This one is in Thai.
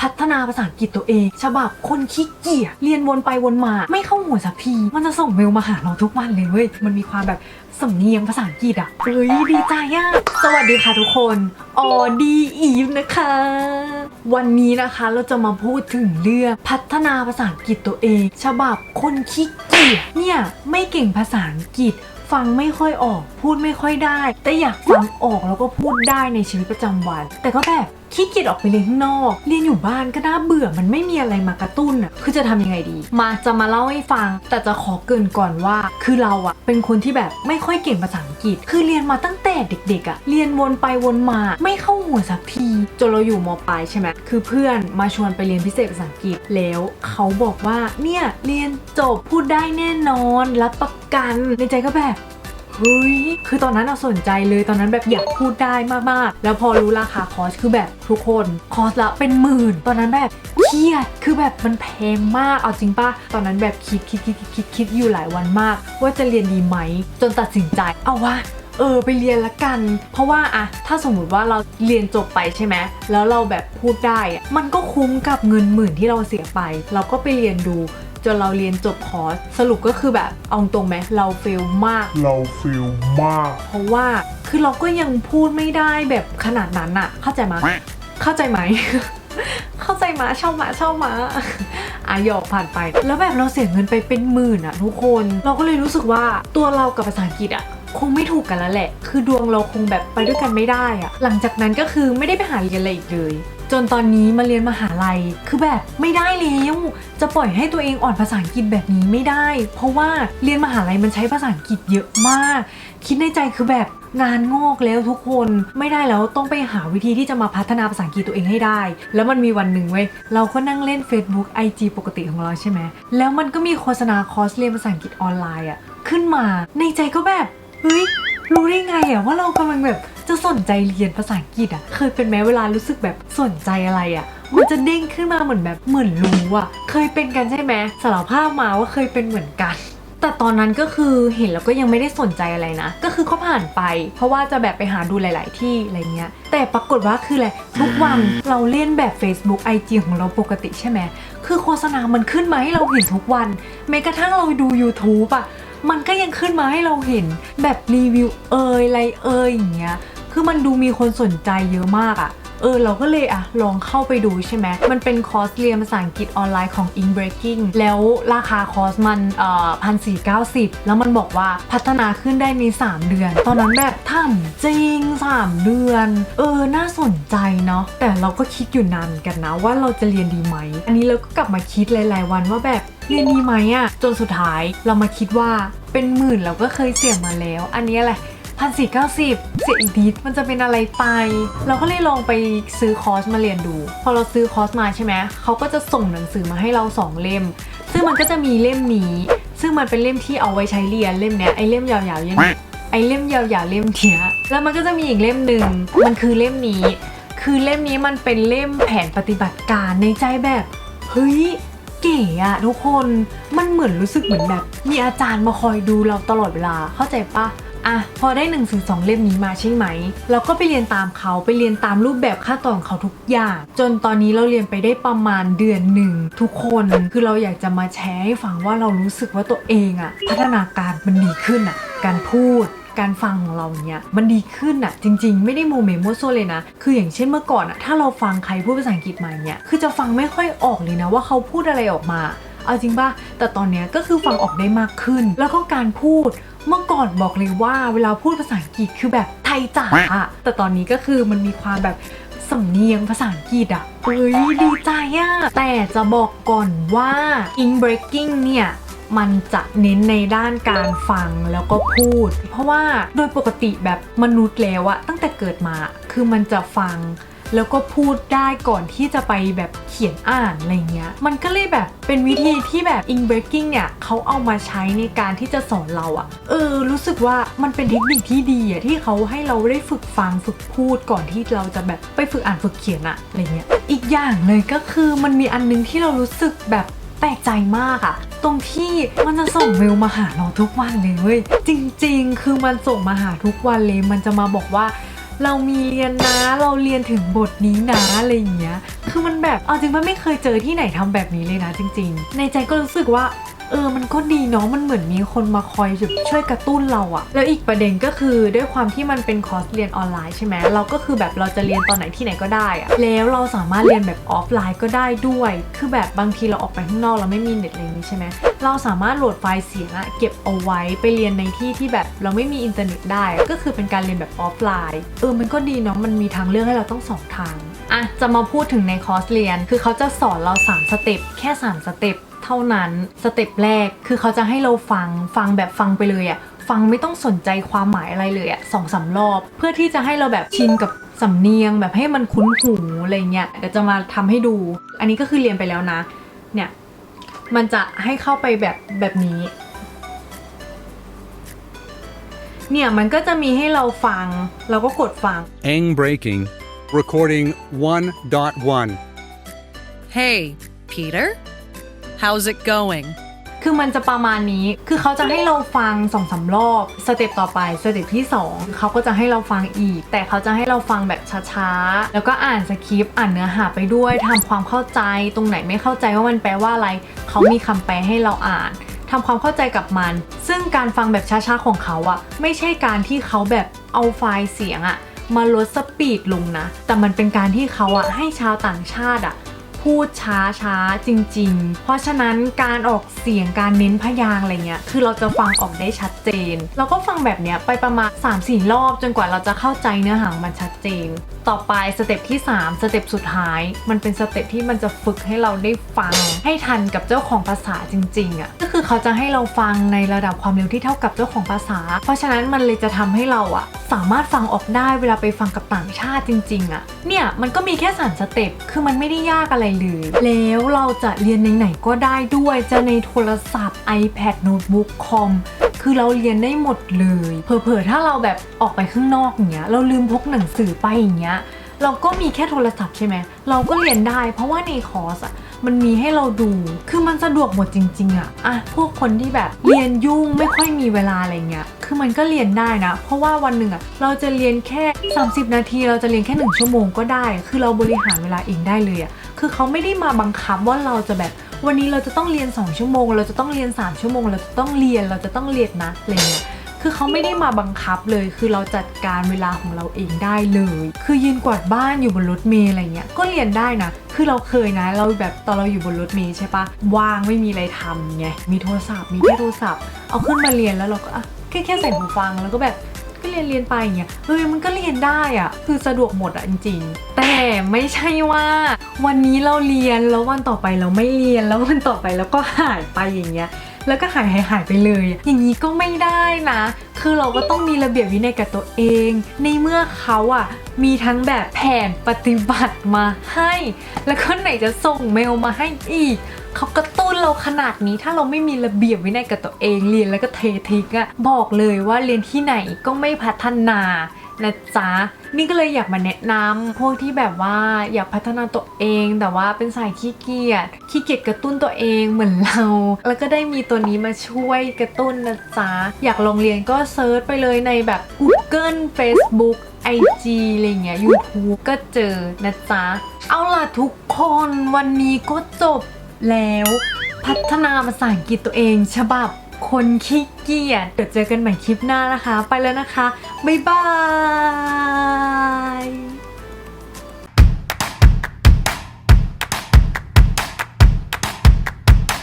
พัฒนาภาษาอังกฤษตัวเอง ฉบับคนขี้เกียจเรียนวนไปวนมา ไม่เข้าหัวสักที มันจะส่งเมลมาหาเราทุกวันเลยเว้ยมันมีความแบบสำเนียงภาษาอังกฤษอะเฮ้ยดีใจอะสวัสดีค่ะทุกคนออดีอีฟนะคะ วันนี้นะคะเราจะมาพูดถึงเรื่องพัฒนาภาษาอังกฤษตัวเอง ฉบับคนขี้เกียจเนี่ยไม่เก่งภาษาอังกฤษ ฟังไม่ค่อยออก พูดไม่ค่อยได้ แต่อยากฟังออกแล้วก็พูดได้ในชีวิตประจำวัน แต่ก็แบบขี้เกียจออกไปเรียนข้างนอก เรียนอยู่บ้านก็น่าเบื่อ มันไม่มีอะไรมากระตุ้นอะ คือจะทำยังไงดี มาจะมาเล่าให้ฟัง แต่จะขอเกินก่อนว่า คือเราอะ เป็นคนที่แบบไม่ค่อยเก่งภาษาอัง กฤษ คือเรียนมาตั้งแต่เด็กๆอะเรียนวนไปวนมาไม่เข้าหัวสักทีจนเราอยู่มปลายใช่ไหมคือเพื่อนมาชวนไปเรียนพิเศษภาษาอังกฤษแล้วเขาบอกว่าเนี่ยเรียนจบพูดได้แน่นอนรับประกันในใจก็แบบ เฮ้ย คือตอนนั้นเราสนใจเลยตอนนั้นแบบอยากพูดได้มากๆ แล้วพอรู้ราคาคอร์สคือแบบทุกคนคอร์สละเป็นหมื่น ตอนนั้นแบบเครียดคือแบบมันแพงมากเอาจริงปะตอนนั้นแบบคิดคิดคิดคิดคิดอยู่หลายวันมาก ว่าจะเรียนดีไหม จนตัดสินใจ เอาวะเออไปเรียนละกัน เพราะว่าอะถ้าสมมุติว่าเราเรียนจบไปใช่ไหมแล้วเราแบบพูดได้ มันก็คุ้มกับเงินหมื่นที่เราเสียไป เราก็ไปเรียนดู จนเราเรียนจบคอร์สสรุปก็คือแบบเอาตรงไหมเราเฟลมาก เราฟิลมาก เพราะว่าคือเราก็ยังพูดไม่ได้แบบขนาดนั้นอะเข้าใจไหมยเข้าใจไหม เข้าใจมาเช่ามาเช่ามาอะหยอกผ่านไป แล้วแบบเราเสียเงินไปเป็นหมื่นอะทุกคน เราก็เลยรู้สึกว่าตัวเรากับภาษาอังกฤษอะ คงไม่ถูกกันแล้วแหละ คือดวงเราคงแบบไปด้วยกันไม่ได้อะหลังจากนั้นก็คือไม่ได้ไปหาเรียนอะไรอีกเลย จนตอนนี้มาเรียนมหาลัย คือแบบไม่ได้แล้วจะปล่อยให้ตัวเองอ่อนภาษาอังกฤษแบบนี้ไม่ได้ เพราะว่าเรียนมหาลัยมันใช้ภาษาอังกฤษเยอะมาก คิดในใจคือแบบงานงอกแล้วทุกคนไม่ได้แล้วต้องไปหาวิธีที่จะมาพัฒนาภาษาอังกฤษตัวเองให้ได้ แล้วมันมีวันหนึ่งเว้ยเราก็นั่งเล่น Facebook IG ปกติของเราใช่ไหมแล้วมันก็มีโฆษณาคอร์สเรียนภาษาอังกฤษออนไลน์อะขึ้นมาในใจก็แบบ เฮ้ยรู้ได้ไงอะว่าเรากำลังแบบจะสนใจเรียนภาษาอังกฤษอะเคยเป็นไหมเวลารู้สึกแบบสนใจอะไรอะมันจะเด้งขึ้นมาเหมือนแบบเหมือนรู้อะเคยเป็นกันใช่ไหมสารภาพมาว่าเคยเป็นเหมือนกันแต่ตอนนั้นก็คือเห็นแล้วก็ยังไม่ได้สนใจอะไรนะ ก็คือเขาผ่านไป เพราะว่าจะแบบไปหาดูหลาย ๆ ที่อะไรเงี้ย แต่ปรากฏว่าคืออะไรทุกวันเราเล่นแบบ Facebook IG ของเราปกติใช่ไหม คือโฆษณามันขึ้นมาให้เราเห็นทุกวัน แม้กระทั่งเราดู YouTube อะ มันก็ยังขึ้นมาให้เราเห็นแบบรีวิวเอยไรเอยอย่างเงี้ยคือมันดูมีคนสนใจเยอะมากอะเออเราก็เลยอะลองเข้าไปดูใช่ไหม มันเป็นคอร์สเรียนภาษาอังกฤษออนไลน์ของ i n Breaking แล้วราคาคอร์สมันเอ่อพันสี่เก้าสิบแล้วมันบอกว่าพัฒนาขึ้นได้ใน 3 เดือน ตอนนั้นแบบทำจริง 3 เดือน เออ น่าสนใจเนาะแต่เราก็คิดอยู่นานกันนะว่าเราจะเรียนดีไหม อันนี้เราก็กลับมาคิดหลาย ๆ วันว่าแบบ เรียนดีไหมอะจนสุดท้ายเรามาคิดว่าเป็นหมื่นเราก็เคยเสี่ยงมาแล้ว อันนี้อะไรพันสี่เก้าสิบเสียอีกนิดมันจะเป็นอะไรไป เราก็เลยลองไปซื้อคอร์สมาเรียนดู พอเราซื้อคอร์สมาใช่ไหมเขาก็จะส่งหนังสือมาให้เราสองเล่ม ซึ่งมันก็จะมีเล่มนี้ ซึ่งมันเป็นเล่มที่เอาไว้ใช้เรียนเล่มเนี้ยไอเล่มยาวๆยังไอเล่มยาวๆเล่มเนี้ยแล้วมันก็จะมีอีกเล่มหนึ่งมันคือเล่มนี้ คือเล่มนี้มันเป็นเล่มแผนปฏิบัติการในใจแบบเฮ้ย เก๋อะทุกคนมันเหมือนรู้สึกเหมือนแบบ มีอาจารย์มาคอยดูเราตลอดเวลาเข้าใจปะอะพอได้หนึ่งถึงสองเล่มนี้มาใช่ไหม เราก็ไปเรียนตามเขาไปเรียนตามรูปแบบขั้นตอนของเขาทุกอย่าง จนตอนนี้เราเรียนไปได้ประมาณเดือนหนึ่ง ทุกคนคือเราอยากจะมาแชร์ให้ฟังว่าเรารู้สึกว่าตัวเองอะพัฒนาการมันดีขึ้นอะการพูด การฟังของเราเนี่ยมันดีขึ้นอะจริง ๆ ไม่ได้โมเมโมโซวเลยนะ คืออย่างเช่นเมื่อก่อนอะถ้าเราฟังใครพูดภาษาอังกฤษมาเนี่ยคือจะฟังไม่ค่อยออกเลยนะว่าเขาพูดอะไรออกมาเอาจริงป่ะ แต่ตอนนี้ก็คือฟังออกได้มากขึ้น แล้วก็การพูด เมื่อก่อนบอกเลยว่าเวลาพูดภาษาอังกฤษคือแบบไทยจ๋าแต่ตอนนี้ก็คือมันมีความแบบสำเนียงภาษาอังกฤษอะเฮ้ยดีใจอะแต่จะบอกก่อนว่า in breaking เนี่ย มันจะเน้นในด้านการฟังแล้วก็พูด เพราะว่าโดยปกติแบบมนุษย์แล้วอะตั้งแต่เกิดมาคือมันจะฟังแล้วก็พูดได้ก่อนที่จะไปแบบเขียนอ่านอะไรเงี้ย มันก็เลยแบบเป็นวิธีที่แบบ in breaking เนี่ยเขาเอามาใช้ในการที่จะสอนเราอะเออ รู้สึกว่ามันเป็นเทคนิคที่ดีอะที่เขาให้เราได้ฝึกฟังฝึกพูดก่อนที่เราจะแบบไปฝึกอ่านฝึกเขียนอะอะไรเงี้ย อีกอย่างเลยก็คือมันมีอันนึงที่เรารู้สึกแบบ แปลกใจมากอะตรงที่มันจะส่งเมลมาหาเราทุกวันเลยเว้ยจริงๆ คือมันส่งมาหาทุกวันเลย มันจะมาบอกว่า เรามีเรียนนะเราเรียนถึงบทนี้นะอะไรอย่างเงี้ย คือมันแบบเอาจริงมันไม่เคยเจอที่ไหนทำแบบนี้เลยนะจริง ๆ ในใจก็รู้สึกว่า เออมันก็ดีเนาะมันเหมือนมีคนมาคอยแบบช่วยกระตุ้นเราอะแล้วอีกประเด็นก็คือด้วยความที่มันเป็นคอร์สเรียนออนไลน์ใช่ไหมเราก็คือแบบเราจะเรียนตอนไหนที่ไหนก็ได้อะแล้วเราสามารถเรียนแบบออฟไลน์ก็ได้ด้วย คือแบบบางทีเราออกไปข้างนอกเราไม่มีเน็ตอะไรนี้ใช่ไหมเราสามารถโหลดไฟล์เสียงอะเก็บเอาไว้ไปเรียนในที่ที่แบบเราไม่มีอินเทอร์เน็ตได้ ก็คือเป็นการเรียนแบบออฟไลน์เออมันก็ดีเนาะมันมีทางเลือกให้เราต้องสองทางอะจะมาพูดถึงในคอร์สเรียน คือเขาจะสอนเรา3สเต็ปแค่ 3 สเต็ป เท่านั้นสเต็ปแรกคือเขาจะให้เราฟังฟังแบบฟังไปเลยอะฟังไม่ต้องสนใจความหมายอะไรเลยอะสองสามรอบ เพื่อที่จะให้เราแบบชินกับสำเนียงแบบให้มันคุ้นหูอะไรเงี้ยเดี๋ยวจะมาทำให้ดู อันนี้ก็คือเรียนไปแล้วนะ เนี่ยมันจะให้เข้าไปแบบแบบนี้ เนี่ยมันก็จะมีให้เราฟัง เราก็กดฟัง Eng breaking. Recording 1.1. Hey, Peter? How's it going? คือมันจะประมาณนี้ คือเขาจะให้เราฟังสองสามรอบ สเต็ปต่อไป สเต็ปที่ 2 เขาก็จะให้เราฟังอีก แต่เขาจะให้เราฟังแบบช้าๆ แล้วก็อ่านสคริปต์ อ่านเนื้อหาไปด้วยทำความเข้าใจ ตรงไหนไม่เข้าใจว่ามันแปลว่าอะไร เขามีคำแปลให้เราอ่านทำความเข้าใจกับมัน ซึ่งการฟังแบบช้าๆของเขาอะไม่ใช่การที่เขาแบบเอาไฟล์เสียงอะมาลดสปีดลงนะ แต่มันเป็นการที่เขาอะให้ชาวต่างชาติอะ พูดช้าช้าจริง ๆ เพราะฉะนั้นการออกเสียงการเน้นพยางอะไรเงี้ยคือเราจะฟังออกได้ชัดเจน เราก็ฟังแบบเนี้ยไปประมาณ 3-4 รอบจนกว่าเราจะเข้าใจเนื้อหางมันชัดเจน ต่อไปสเต็ปที่ 3 สเต็ปสุดท้าย มันเป็นสเต็ปที่มันจะฝึกให้เราได้ฟังให้ทันกับเจ้าของภาษาจริงๆอะ่ะ คือเขาจะให้เราฟังในระดับความเร็วที่เท่ากับเจ้าของภาษา เพราะฉะนั้นมันเลยจะทำให้เราอะสามารถฟังออกได้เวลาไปฟังกับต่างชาติจริง ๆอะเนี่ยมันก็มีแค่สามสเต็ปคือมันไม่ได้ยากอะไรเลยแล้วเราจะเรียนในไหนๆก็ได้ด้วยจะในโทรศัพท์ iPad โน้ตบุ๊กคอมคือเราเรียนได้หมดเลย เผลอๆถ้าเราแบบออกไปข้างนอกอย่างเงี้ยเราลืมพกหนังสือไปอย่างเงี้ยเราก็มีแค่โทรศัพท์ใช่ไหมเราก็เรียนได้ เพราะว่าในคอร์สอะ มันมีให้เราดู คือมันสะดวกหมดจริง ๆอะอะพวกคนที่แบบเรียนยุ่งไม่ค่อยมีเวลาอะไรเงี้ย คือมันก็เรียนได้นะ เพราะว่าวันหนึ่งอะเราจะเรียนแค่ 30 นาที เราจะเรียนแค่ 1 ชั่วโมงก็ได้ คือเราบริหารเวลาเองได้เลยอะคือเขาไม่ได้มาบังคับว่าเราจะแบบวันนี้เราจะต้องเรียน 2 ชั่วโมง เราจะต้องเรียน 3 ชั่วโมง เราจะต้องเรียน เราจะต้องเรียนนะอะไรเงี้ย คือเขาไม่ได้มาบังคับเลย คือเราจัดการเวลาของเราเองได้เลย คือยืนกวาดบ้านอยู่บนรถเมล์อะไรเงี้ย ก็เรียนได้นะ คือเราเคยนะ เราแบบตอนเราอยู่บนรถเมล์ใช่ปะว่างไม่มีอะไรทำไง มีโทรศัพท์ มีแค่โทรศัพท์ เอาขึ้นมาเรียนแล้วเราก็อะแค่แค่ใส่หูฟังแล้วก็แบบก็เรียนเรียนไปอย่างเงี้ยเฮ้ยมันก็เรียนได้อะคือสะดวกหมดอะจริงๆ แต่ไม่ใช่ว่า วันนี้เราเรียนแล้ววันต่อไปเราไม่เรียนแล้ววันต่อไปเราก็หายไปอย่างเงี้ย แล้วก็หายหายหายไปเลย อย่างนี้ก็ไม่ได้นะ คือเราก็ต้องมีระเบียบวินัยกับตัวเอง ในเมื่อเขาอะมีทั้งแบบแผนปฏิบัติมาให้ แล้วก็ไหนจะส่งเมลมาให้อีกเขากระตุ้นเราขนาดนี้ถ้าเราไม่มีระเบียบวินัยกับตัวเองเรียนแล้วก็เททิ้งอะบอกเลยว่าเรียนที่ไหนก็ไม่พัฒนา นะจ๊ะนี่ก็เลยอยากมาแนะนำพวกที่แบบว่าอยากพัฒนาตัวเอง แต่ว่าเป็นสายขี้เกียจขี้เกียจกระตุ้นตัวเองเหมือนเรา แล้วก็ได้มีตัวนี้มาช่วยกระตุ้นนะจ๊ะอยากลองเรียนก็เซิร์ชไปเลยในแบบ Google Facebook IG อะไรเงี้ย YouTube ก็เจอนะจ๊ะเอาล่ะทุกคนวันนี้ก็จบแล้ว พัฒนาภาษาอังกฤษตัวเองฉบับ คนขี้เกียจเดี๋ยวเจอกันใหม่คลิปหน้านะคะ ไปแล้วนะคะ บ๊ายบาย